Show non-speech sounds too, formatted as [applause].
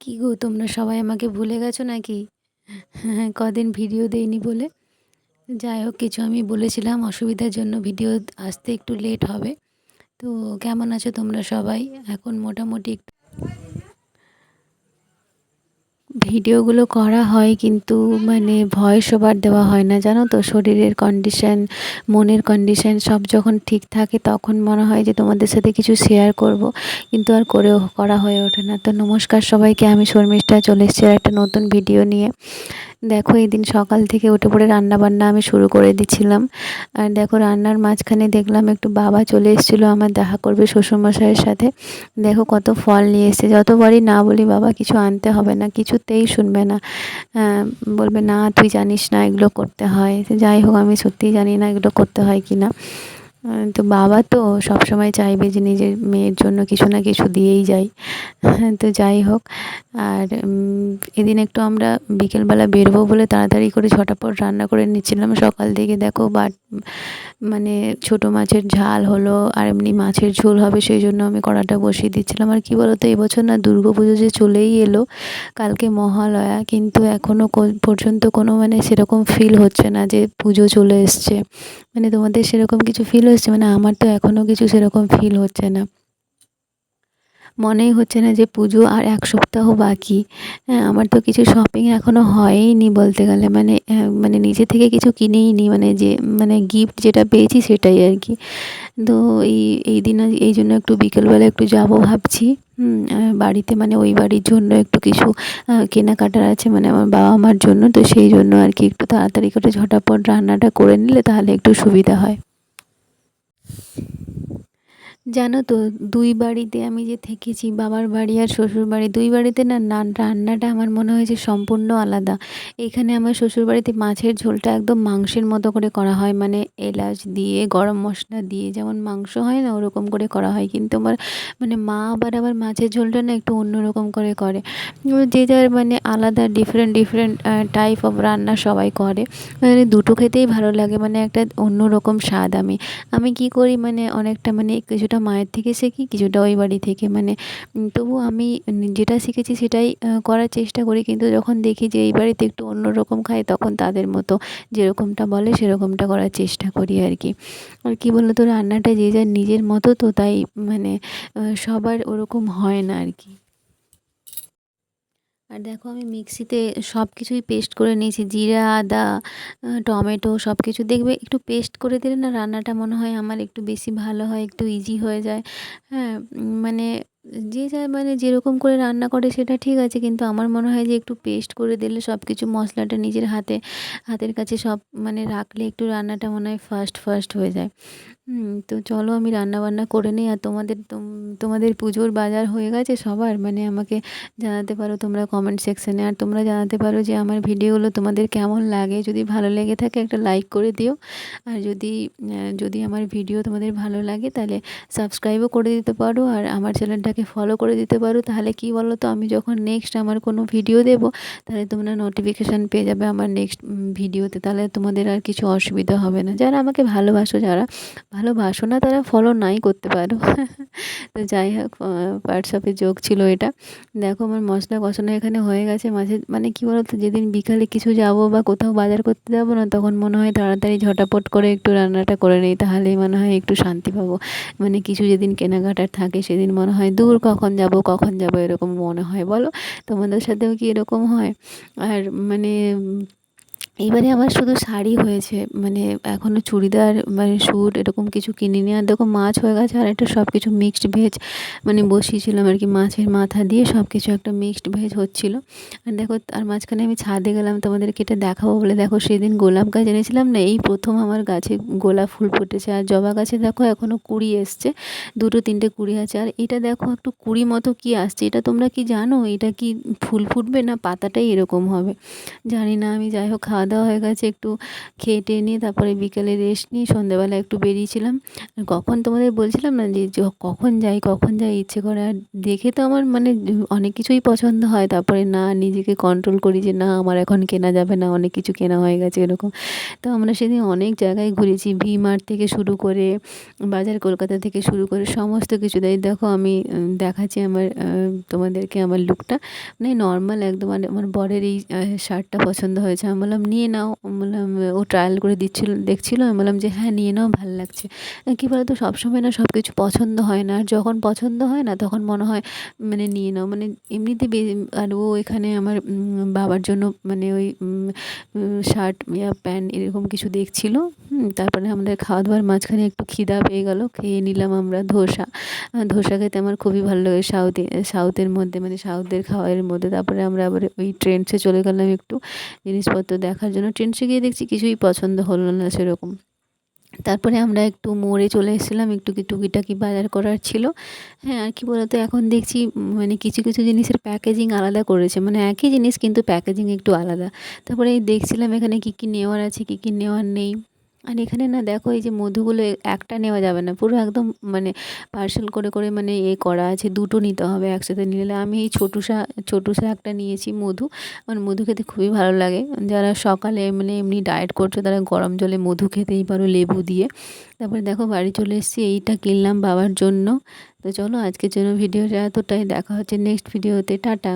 কি গো, তোমরা সবাই আমাকে ভুলে গেছো নাকি? [laughs] কদিন ভিডিও দেইনি বলে। যাই হোক কিছু আমি বলেছিলাম, অসুবিধার জন্য ভিডিও আসতে একটু লেট হবে। তো কেমন আছো তোমরা সবাই? এখন মোটামুটি একটু ভিডিওগুলো করা হয় কিন্তু মানে ভয়েস ওভার দেওয়া হয় না। জানো তো? শরীরের কন্ডিশন মনের কন্ডিশন সব যখন ঠিক থাকে তখন মনে হয় যে তোমাদের সাথে কিছু শেয়ার করব। কিন্তু আর করেও, করা হয়ে ওঠে না। তো নমস্কার সবাইকে। আমি শর্মিষ্ঠা, চলে এসেছি একটা নতুন ভিডিও নিয়ে। দেখো, এই দিন সকাল থেকে উঠে পড়ে রান্না বান্না আমি শুরু করে দিচ্ছিলাম আর দেখো, রান্নার মাঝখানে দেখলাম একটু বাবা চলে এসেছিল আমার দেখা করবে শ্বশুরমশাইয়ের সাথে। দেখো, কত ফল নিয়ে এসেছে। যতবারই না বলি, বাবা, কিছু আনতে হবে না, কিছুতেই শুনবে না। বলবে, না, তুই জানিস না এগুলো করতে হয়। যাই হোক, আমি সত্যিই জানি না এগুলো করতে হয় কি না তো বাবা তো সব সময় চাইবে যে নিজের মেয়ের জন্য কিছু না কিছু দিয়েই যাই। [laughs] তো যাই হোক, আর এদিন একটু আমরা বিকেলবেলা বেরবো বলে তাড়াতাড়ি করে ঝটাপট রান্না করে নিচ্ছিলাম। সকাল থেকে দেখো বাট মানে ছোট মাছের ঝাল হলো আর এমনি মাছের ঝোল হবে, সেই জন্য আমি কড়াটা বসিয়ে দিচ্ছিলাম। আর কি বলতো, এবছর না দুর্গা পুজো যে চলেই এলো, কালকে মহালয়া, কিন্তু এখনও পর্যন্ত কোনো মানে সেরকম ফিল হচ্ছে না যে পুজো চলে এসছে। মানে তোমাদের সেরকম কিছু ফিল হচ্ছে? মানে আমার তো এখনও কিছু সেরকম ফিল হচ্ছে না। মনেই হচ্ছে না যে পুজো আর এক সপ্তাহ বাকি। হ্যাঁ আমার তো কিছু শপিং এখনও হয়ইনি বলতে গেলে। মানে মানে নিজে থেকে কিছু কিনেই নি মানে যে মানে গিফট যেটা পেয়েছি সেটাই আর কি। তো এই এই দিন এই জন্য একটু বিকেলবেলা একটু যাব ভাবছি। বাড়িতে মানে ওই বাড়ির জন্য একটু কিছু কেনাকাটার আছে মানে আমার বাবা মার জন্য। তো সেই জন্য আর কি একটু তাড়াতাড়ি করে ঝটাপট রান্নাটা করে নিলে তাহলে একটু সুবিধা হয়। জানো তো, দুই বাড়িতে আমি যে থেকেছি, বাবার বাড়ি আর শ্বশুর বাড়ি, দুই বাড়িতে না না, রান্নাটা আমার মনে হয়েছে সম্পূর্ণ আলাদা। এখানে আমার শ্বশুর বাড়িতে মাছের ঝোলটা একদম মাংসের মতো করে করা হয় মানে এলাচ দিয়ে, গরম মশলা দিয়ে, যেমন মাংস হয় না ওরকম করে করা হয়, কিন্তু আমার মানে মা আবার আবার মাছের ঝোলটা না একটু অন্যরকম করে করে। যে যার মানে আলাদা ডিফারেন্ট ডিফারেন্ট টাইপ অফ রান্না সবাই করে। মানে দুটো খেতেই ভালো লাগে মানে একটা অন্যরকম স্বাদ আমি। আমি কী করি মানে অনেকটা মানে কিছুটা মায়ের থেকে শিখি, কিছুটা ওই বাড়ি থেকে। মানে তবু আমি যেটা শিখেছি সেটাই করার চেষ্টা করি। কিন্তু যখন দেখি যে এই বাড়িতে একটু অন্যরকম খায়, তখন তাদের মতো যেরকমটা বলে সেরকমটা করার চেষ্টা করি আর কি। আর কী বলো তো রান্নাটা যে যার নিজের মতো তো তাই মানে সবার ওরকম হয় না আর কি। আর দেখো আমি মিক্সিতে সব কিছুই পেস্ট করে নিয়েছি। জিরা, আদা টমেটো সব কিছু দেখবে একটু পেস্ট করে দিলে না রান্নাটা মনে হয় আমার একটু বেশি ভালো হয়, একটু ইজি হয়ে যায়। হ্যাঁ মানে যে যা মানে যেরকম করে রান্না করে সেটা ঠিক আছে, কিন্তু আমার মনে হয় যে একটু পেস্ট করে দিলে সব কিছু মশলাটা নিজের হাতে, হাতের কাছে সব মানে রাখলে একটু রান্নাটা মনে হয় ফাস্ট ফাস্ট হয়ে যায়। তো চলো আমি রান্না বান্না করে নিই। আর তোমাদের তোমাদের পুজোর বাজার হয়ে গেছে সবার? মানে আমাকে জানাতে পারো তোমরা কমেন্ট সেকশানে আর তোমরা জানাতে পারো যে আমার ভিডিওগুলো তোমাদের কেমন লাগে। যদি ভালো লেগে থাকে একটা লাইক করে দিও। আর যদি যদি আমার ভিডিও তোমাদের ভালো লাগে তাহলে সাবস্ক্রাইবও করে দিতে পারো। আর আমার চ্যানেলটাকে ফলো করে দিতে পারো, তাহলে কি বলো তো আমি যখন নেক্সট আমার কোনো ভিডিও দেবো, তাহলে তোমরা নোটিফিকেশান পেয়ে যাবে আমার নেক্সট ভিডিওতে তাহলে তোমাদের আর কিছু অসুবিধা হবে না। যারা আমাকে ভালোবাসো, যারা ভালোবাসো না, তারা ফলো নাই করতে পারো। [laughs] তো যাই হোক হোয়াটসঅ্যাপে যোগ ছিল এটা। দেখো আমার মশলা কষানো এখানে হয়ে গেছে। মাঝে মানে কী বলো তো যেদিন বিকালে কিছু যাব বা কোথাও বাজার করতে যাব না, তখন মনে হয় তাড়াতাড়ি ঝটাপট করে একটু রান্নাটা করে নিই। তাহলেই মনে হয় একটু শান্তি পাবো। মানে কিছু যেদিন কেনাকাটার থাকে, সেদিন মনে হয় দূর কখন যাব কখন যাব এরকম মনে হয়, বলো? তোমাদের সাথেও কি এরকম হয়? আর মানে এইবারে আমার শুধু শাড়ি হয়েছে মানে এখনও চুড়িদার মানে স্যুট এরকম কিছু কিনিনি। আর দেখো মাছ হয়ে গেছে আর একটা সব কিছু মিক্সড ভেজ মানে বসিয়েছিলাম আর কি মাছের মাথা দিয়ে সব কিছু একটা মিক্সড ভেজ হচ্ছিল। আর দেখো আর মাঝখানে আমি ছাদে গেলাম, তোমাদেরকে এটা দেখাবো বলে। দেখো সেদিন গোলাপ গাছ এনেছিলাম না, এই প্রথম আমার গাছে গোলাপ ফুল ফুটেছে। আর জবা গাছে দেখো এখনও কুড়ি এসছে, দুটো তিনটে কুড়ি আছে। আর এটা দেখো একটু কুড়ি মতো কি আসছে, এটা তোমরা কি জানো? এটা কি ফুল ফুটবে না পাতাটাই এরকম হবে? জানি না, আমি যাই হোক খাওয়া দাওয়া হয়ে গেছে, একটু খেয়ে টেয়ে নিয়ে তারপরে বিকেলে রেস্ট নিয়ে সন্ধ্যেবেলা একটু বেরিয়েছিলাম। আর কখন তোমাদের বলছিলাম না যে য, কখন যাই কখন যাই, ইচ্ছে করে আর দেখে তো আমার মানে অনেক কিছুই পছন্দ হয়। তারপরে না, নিজেকে কন্ট্রোল করি যে না, আমার এখন কেনা যাবে না, অনেক কিছু কেনা হয়ে গেছে এরকম। তো আমরা সেদিন অনেক জায়গায় ঘুরেছি ভি মার্ট থেকে শুরু করে বাজার কলকাতা থেকে শুরু করে সমস্ত কিছু। তাই দেখো আমি দেখাচ্ছি আমার তোমাদেরকে আমার লুকটা মানে নর্মাল একদম মানে আমার বরের এই শার্টটা পছন্দ হয়েছে। আমি বললাম নিয়ে নাও। বললাম, ও ট্রায়াল করে দিচ্ছিল, দেখছিলো? আমি বললাম যে হ্যাঁ নিয়ে নাও, ভালো লাগছে। কী বলতো, সবসময় না সব কিছু পছন্দ হয় না। আর যখন পছন্দ হয় না, তখন মনে হয় মানে নিয়ে নাও। মানে এমনিতে আর ও এখানে আমার বাবার জন্য মানে ওই শার্ট ইয়া প্যান্ট এরকম কিছু দেখছিলো। তারপরে আমাদের খাওয়া দাওয়ার মাঝখানে একটু খিদা পেয়ে গেলো। খেয়ে নিলাম আমরা ধোসা। ধোসা খেতে আমার খুবই ভালো লাগে সাউথে, সাউথের মধ্যে মানে সাউথের খাওয়ারের মধ্যে। তারপরে আমরা আবার ওই ট্রেন্ডসে চলে গেলাম একটু। জিনিসপত্র দেখার জন্য ট্রেন্ডসে গিয়ে দেখছি কিছুই পছন্দ হলো না সেরকম। তারপরে আমরা একটু মোড়ে চলে এসেছিলাম, একটু কি টুকিটাকি বাজার করার ছিল। হ্যাঁ আর কি বলতো, এখন দেখছি মানে কিছু কিছু জিনিসের প্যাকেজিং আলাদা করেছে। মানে একই জিনিস কিন্তু প্যাকেজিং একটু আলাদা। তারপরে দেখছিলাম এখানে কী কী নেওয়ার আছে, কী কী নেওয়ার নেই। আর এখানে না দেখো এই যে মধুগুলো একটা নেওয়া যাবে না, পুরো একদম মানে পার্সেল করে করে মানে এ করা আছে, দুটো নিতে হবে একসাথে নিলে। আমি এই ছোটুসা ছোটুসা একটা নিয়েছি মধু আমার মধু খেতে খুবই ভালো লাগে। যারা সকালে মানে এমনি ডায়েট করছ, তারা গরম জলে মধু খেতেই পারো লেবু দিয়ে। তারপরে দেখো বাড়ি চলে এসেছি, এইটা কিনলাম বাবার জন্য। তো চলো আজকের জন্য ভিডিওটা এতটাই, দেখা হচ্ছে নেক্সট ভিডিওতে টাটা।